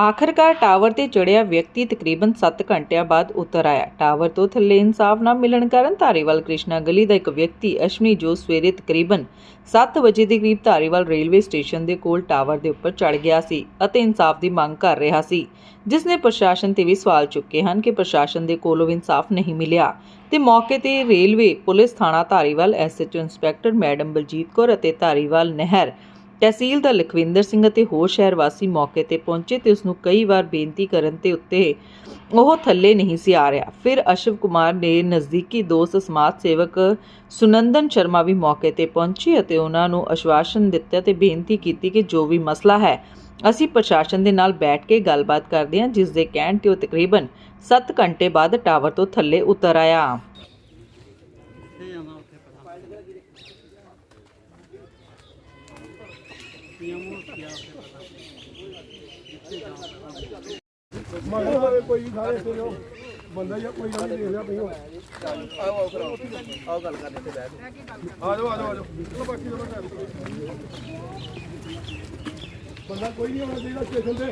ਆਖਰਕਾਰ ਟਾਵਰ ਤੇ ਚੜਿਆ ਵਿਅਕਤੀ ਤਕਰੀਬਨ 7 ਘੰਟਿਆਂ ਬਾਅਦ ਉਤਰ ਆਇਆ। ਟਾਵਰ ਤੋਂ ਥੱਲੇ ਇਨਸਾਫ ਨਾ ਮਿਲਣ ਕਾਰਨ ਧਾਰੀਵਾਲ ਕ੍ਰਿਸ਼ਨਾ ਗਲੀ ਦਾ ਇੱਕ ਵਿਅਕਤੀ, ਅਸ਼ਮੀ ਜੋ ਸਵੇਰੇ ਤਕਰੀਬਨ 7 ਵਜੇ ਦੇ ਕਰੀਬ ਧਾਰੀਵਾਲ ਰੇਲਵੇ ਸਟੇਸ਼ਨ ਦੇ ਕੋਲ ਟਾਵਰ ਦੇ ਉੱਪਰ ਚੜ ਗਿਆ ਸੀ ਅਤੇ ਇਨਸਾਫ ਦੀ ਮੰਗ ਕਰ ਰਿਹਾ ਸੀ। ਜਿਸ ਨੇ ਪ੍ਰਸ਼ਾਸਨ ਤੇ ਵੀ ਸਵਾਲ ਚੁੱਕੇ ਹਨ ਕਿ ਪ੍ਰਸ਼ਾਸਨ ਦੇ ਕੋਲੋਂ ਇਨਸਾਫ ਨਹੀਂ ਮਿਲਿਆ ਤੇ ਮੌਕੇ ਤੇ ਰੇਲਵੇ, ਪੁਲਿਸ, ਥਾਣਾ Dhariwal SHO inspector madam Baljit Kaur ਅਤੇ ਧਾਰੀਵਾਲ ਨਹਿਰ ਤਹਿਸੀਲ ਦਾ ਲਖਵਿੰਦਰ ਸਿੰਘ ਅਤੇ ਹੋਰ ਸ਼ਹਿਰ ਵਾਸੀ ਮੌਕੇ ਤੇ ਪਹੁੰਚੇ ਤੇ ਉਸ ਨੂੰ ਕਈ ਵਾਰ ਬੇਨਤੀ ਕਰਨ ਤੇ ਉੱਤੇ ਉਹ ਥੱਲੇ ਨਹੀਂ ਸੀ ਆ ਰਿਹਾ। ਫਿਰ ਅਸ਼ਵ ਕੁਮਾਰ ਨੇ ਨਜ਼ਦੀਕੀ ਦੋਸਤ, ਸਮਾਜ ਸੇਵਕ ਸੁਨੰਦਨ ਸ਼ਰਮਾ ਵੀ ਮੌਕੇ ਤੇ ਪਹੁੰਚੇ ਅਤੇ ਉਹਨਾਂ ਨੂੰ ਅਸ਼ਵਾਸਨ ਦਿੱਤਾ ਤੇ ਬੇਨਤੀ ਕੀਤੀ ਕਿ ਜੋ ਵੀ ਮਸਲਾ ਹੈ, ਅਸੀਂ ਪ੍ਰਸ਼ਾਸਨ ਦੇ ਨਾਲ ਬੈਠ ਕੇ ਗੱਲਬਾਤ ਕਰਦੇ ਹਾਂ, ਜਿਸ ਦੇ ਕਹਿਣ ਤੇ ਉਹ ਤਕਰੀਬਨ 7 ਘੰਟੇ ਬਾਅਦ ਟਾਵਰ ਤੋਂ ਥੱਲੇ ਉਤਰ ਆਇਆ। ਮਗਰ ਕੋਈ ਸਾਰੇ ਇੱਥੇ ਬੰਦਾ ਜਾਂ ਕੋਈ ਗੱਲ ਦੇਖ ਰਿਹਾ ਪਈ ਆਓ ਗੱਲ ਕਰਨੇ ਤੇ ਬੈਠ ਆ ਜਾਓ ਆ ਜਾਓ ਆ ਜਾਓ ਚਲੋ ਬਾਕੀ ਦਾ ਮੈਂ ਬੰਦਾ ਕੋਈ ਨਹੀਂ ਆਉਣਾ ਚਾਹੀਦਾ ਸਟੇਸ਼ਨ ਤੇ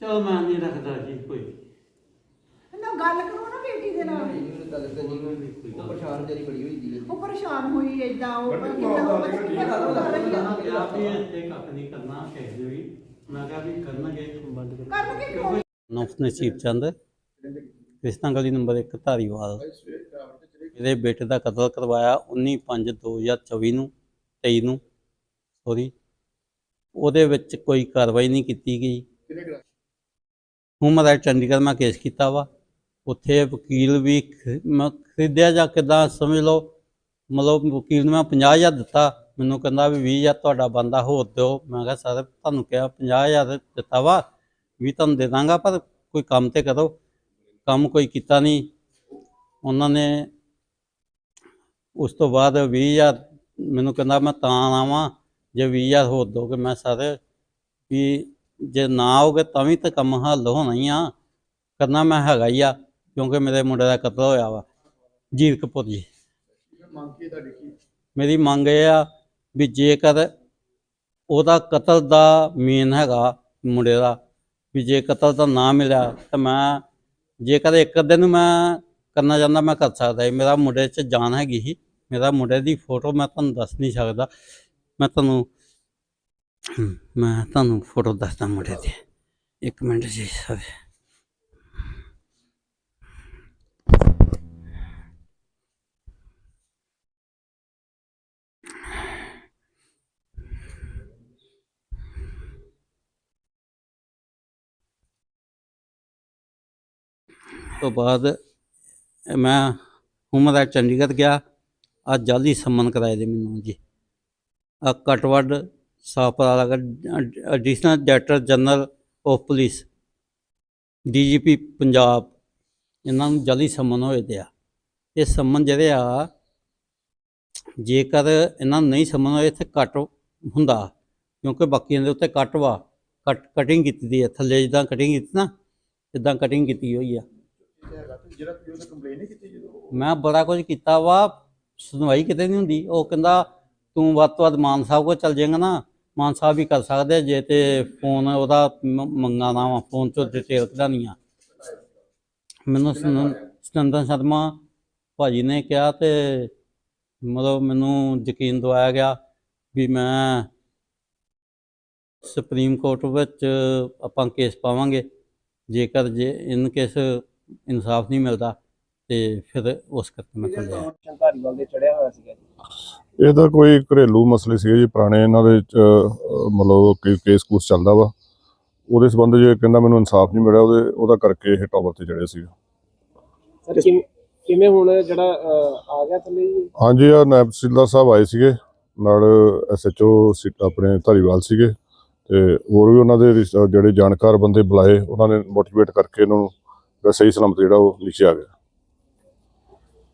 ਚਲੋ ਮੈਂ ਨਹੀਂ ਰੱਖਦਾ ਜੀ ਕੋਈ। ਨਾ ਗੱਲ ਕਰੋ ਨਾ ਬੇਟੀ ਦੇ ਨਾਲ। ਗੱਲ ਨਹੀਂ ਉਹ ਪਰੇਸ਼ਾਨ ਤੇਰੀ ਬੜੀ ਹੋਈ ਦੀ ਉਹ ਪਰੇਸ਼ਾਨ ਹੋਈ ਏਦਾਂ ਉਹ ਬੜੀ ਕਿੱਦਾਂ ਉਹ ਬੱਚੀ ਹੈ, ਦਾ ਗੱਲ ਕਰ ਆਪ ਹੀ। ਇਹ ਕੱਖ ਨਹੀਂ ਕਰਨਾ ਕਿਸੇ ਦੇ ਵੀ। ਮੈਂ ਕਿਹਾ ਵੀ ਕਰਨਗੇ। ਬੰਦ ਕਰ ਕਰਨਗੇ ਕਿਉਂ? ਨਫਸ ਨਸੀਬ ਚੰਦ ਕ੍ਰਿਸ਼ਨਾ ਗਲੀ ਨੰਬਰ 1 ਧਾਰੀਵਾਲ। ਇਹਦੇ ਬੇਟੇ ਦਾ ਕਤਲ ਕਰਵਾਇਆ 19/5/2024 ਨੂੰ 23 ਨੂੰ ਸੋਰੀ ਉਹਦੇ ਵਿੱਚ ਕੋਈ ਕਾਰਵਾਈ ਨਹੀਂ ਕੀਤੀ ਗਈ। ਹੁਮਰ ਹੈ ਚੰਡੀਗੜ੍ਹ ਮੈਂ ਕੇਸ ਕੀਤਾ ਵਾ। ਉੱਥੇ ਵਕੀਲ ਵੀ ਮੈਂ ਖਰੀਦਿਆ ਜਾਂ ਕਿਦਾਂ ਸਮਝ ਲਓ, ਮਤਲਬ ਵਕੀਲ ਨੂੰ ਮੈਂ 50000 ਦਿੱਤਾ, ਮੈਨੂੰ ਕਹਿੰਦਾ ਵੀ 20000 ਤੁਹਾਡਾ ਬੰਦਾ ਹੋਰ ਦਿਓ। ਮੈਂ ਕਿਹਾ, ਸਰ, ਤੁਹਾਨੂੰ ਕਿਹਾ 50000 ਦਿੱਤਾ ਵਾ ਵੀ ਤੁਹਾਨੂੰ ਦੇ ਦਾਂਗਾ, ਪਰ ਕੋਈ ਕੰਮ ਤੇ ਕਰੋ। ਕੰਮ ਕੋਈ ਕੀਤਾ ਨਹੀਂ। ਉਹਨਾਂ ਨੇ ਉਸ ਤੋਂ ਬਾਅਦ 20000 ਮੈਨੂੰ ਕਹਿੰਦਾ, ਮੈਂ ਤਾਂ ਆਵਾਂ, ਜੇ 20000 ਹੋਰ ਦੋਗੇ ਮੈਂ ਸਰ, ਵੀ ਜੇ ਨਾ ਆਓਗੇ ਤਾਂ ਵੀ ਤਾਂ ਕੰਮ ਹੱਲ ਹੋਣਾ ਹੀ ਆ। ਕਰਨਾ ਮੈਂ ਹੈਗਾ ਹੀ ਆ। ਕਿਉਂਕਿ ਮੇਰੇ ਮੁੰਡੇ ਦਾ ਕਤਲ ਹੋਇਆ ਵਾ। ਜੀਰ ਕਪੂਰ ਜੀ ਮੰਗ ਕੀ ਤੁਹਾਡੀ ਕੀ ਮੇਰੀ ਮੰਗ ਇਹ ਆ ਵੀ ਜੇਕਰ ਉਹਦਾ ਕਤਲ ਦਾ ਮੇਨ ਹੈਗਾ ਮੁੰਡੇ ਦਾ, ਵੀ ਜੇ ਕਤਲ ਦਾ ਨਾ ਮਿਲਿਆ ਤਾਂ ਮੈਂ, ਜੇਕਰ ਇੱਕ ਅੱਧੇ ਨੂੰ ਮੈਂ ਕਰਨਾ ਚਾਹੁੰਦਾ ਮੈਂ ਕਰ ਸਕਦਾ ਮੇਰਾ ਮੁੰਡੇ 'ਚ ਜਾਨ ਹੈਗੀ ਸੀ। ਮੇਰਾ ਮੁੰਡੇ ਦੀ ਫੋਟੋ ਮੈਂ ਤੁਹਾਨੂੰ ਦੱਸ ਨਹੀਂ ਸਕਦਾ। ਮੈਂ ਤੁਹਾਨੂੰ ਮੈਂ ਤੁਹਾਨੂੰ ਫੋਟੋ ਦੱਸਦਾ ਮੁੰਡੇ ਦੀ। ਇੱਕ ਮਿੰਟ ਜੀ, ਸਰ। ਤੋਂ ਬਾਅਦ ਮੈਂ ਉਮਰ ਹੈ ਚੰਡੀਗੜ੍ਹ ਗਿਆ। ਆ ਜਲਦੀ ਸੰਮਨ ਕਰਾਏ ਦੇ ਮੈਨੂੰ ਜੀ। ਆ ਕਟਵੜ ਸਾਪਰਾ ਲਗਾ additional director general of police, DGP Punjab, ਇਹਨਾਂ ਨੂੰ ਜਲਦੀ ਸੰਮਨ ਹੋਏ ਤੇ ਆ। ਇਹ ਸੰਮਨ ਜਿਹੜੇ ਆ, ਜੇਕਰ ਇਹਨਾਂ ਨੂੰ ਨਹੀਂ ਸੰਮਨ ਹੋਏ ਇੱਥੇ ਕੱਟ ਹੁੰਦਾ, ਕਿਉਂਕਿ ਬਾਕੀਆਂ ਦੇ ਉੱਤੇ ਕੱਟ ਵਾ। ਕੱਟ ਕਟਿੰਗ ਕੀਤੀ ਦੀ ਹੈ ਥੱਲੇ ਜਿੱਦਾਂ ਕਟਿੰਗ ਕੀਤੀ ਨਾ ਇਦਾਂ ਕਟਿੰਗ ਕੀਤੀ ਹੋਈ ਆ। ਜਿਹੜਾ ਤੁਸੀਂ ਉਹਨੇ ਕੰਪਲੇਨ ਨਹੀਂ ਕੀਤੀ ਜਦੋਂ ਮੈਂ ਬੜਾ ਕੁਝ ਕੀਤਾ ਵਾ ਸੁਣਵਾਈ ਕਿਤੇ ਨਹੀਂ ਹੁੰਦੀ। ਉਹ ਕਹਿੰਦਾ ਤੂੰ ਵੱਧ ਤੋਂ ਵੱਧ ਮਾਨ ਸਾਹਿਬ ਕੋਲ ਚੱਲ ਜਾਏਗਾ ਨਾ ਮਾਨ ਸਾਹਿਬ ਵੀ ਕਰ ਸਕਦੇ ਜੇ ਤੇ ਫੋਨ ਉਹਦਾ ਮ- ਮੰਗਾਣਾ ਵਾ ਫੋਨ ਤੋਂ ਡਿਟੇਲ ਕਢਾਉਣੀ ਆ ਮੈਨੂੰ ਸੁਨੰ- ਸੁਨੰਦਨ ਸ਼ਰਮਾ ਭਾਜੀ ਨੇ ਕਿਹਾ ਤੇ ਮਤਲਬ ਮੈਨੂੰ ਯਕੀਨ ਦਵਾਇਆ ਗਿਆ ਵੀ ਮੈਂ ਸੁਪਰੀਮ ਕੋਰਟ ਵਿੱਚ ਆਪਾਂ ਕੇਸ ਪਾਵਾਂਗੇ। ਜੇਕਰ ਜੇ ਇਨ ਕੇਸ ਇਨਸਾਫ ਨਹੀਂ ਮਿਲਦਾ ਤੇ ਫਿਰ ਉਸ ਕਰਕੇ ਮੈਂ ਚੱਲਿਆ ਧਾਰੀਵਾਲ ਦੇ ਚੜਿਆ ਹੋਇਆ ਸੀਗਾ ਜੀ? ਇਹ ਤਾਂ ਕੋਈ ਘਰੇਲੂ ਮਸਲੇ ਸੀਗੇ ਜੀ ਪੁਰਾਣੇ ਇਹਨਾਂ ਦੇ ਮਤਲਬ ਕੋਈ ਕੇਸ ਕੂਸ ਚੱਲਦਾ ਵਾ। ਉਹਦੇ ਸੰਬੰਧ ਜੇ ਕਹਿੰਦਾ ਮੈਨੂੰ ਇਨਸਾਫ ਨਹੀਂ ਮਿਲਿਆ ਉਹਦੇ ਉਹਦਾ ਕਰਕੇ ਇਹ ਟਾਵਰ ਤੇ ਚੜਿਆ ਸੀ ਸਰ ਕਿਵੇਂ ਹੁਣ ਜਿਹੜਾ ਅਹ, ਆ ਗਿਆ ਥੱਲੇ ਜੀ? ਹਾਂਜੀ ਆ ਨਾਇਬ ਤਹਿਸੀਲਦਾਰ ਸਾਹਿਬ ਆਏ ਸੀਗੇ। ਨਾਲ ਐਸਐਚਓ ਆਪਣੇ ਧਾਰੀਵਾਲ ਸੀਗੇ। ਤੇ ਹੋਰ ਵੀ ਉਹਨਾਂ ਦੇ ਜਿਹੜੇ ਜਾਣਕਾਰ ਬੰਦੇ ਬੁਲਾਏ ਉਹਨਾਂ ਨੇ ਮੋਟੀਵੇਟ ਕਰਕੇ ਇਹਨਾਂ ਨੂੰ ਜਿਹੜਾ ਸਹੀ ਸਲਾਮਤ ਜਿਹੜਾ ਉਹ ਨੀਚੇ ਆ ਗਿਆ।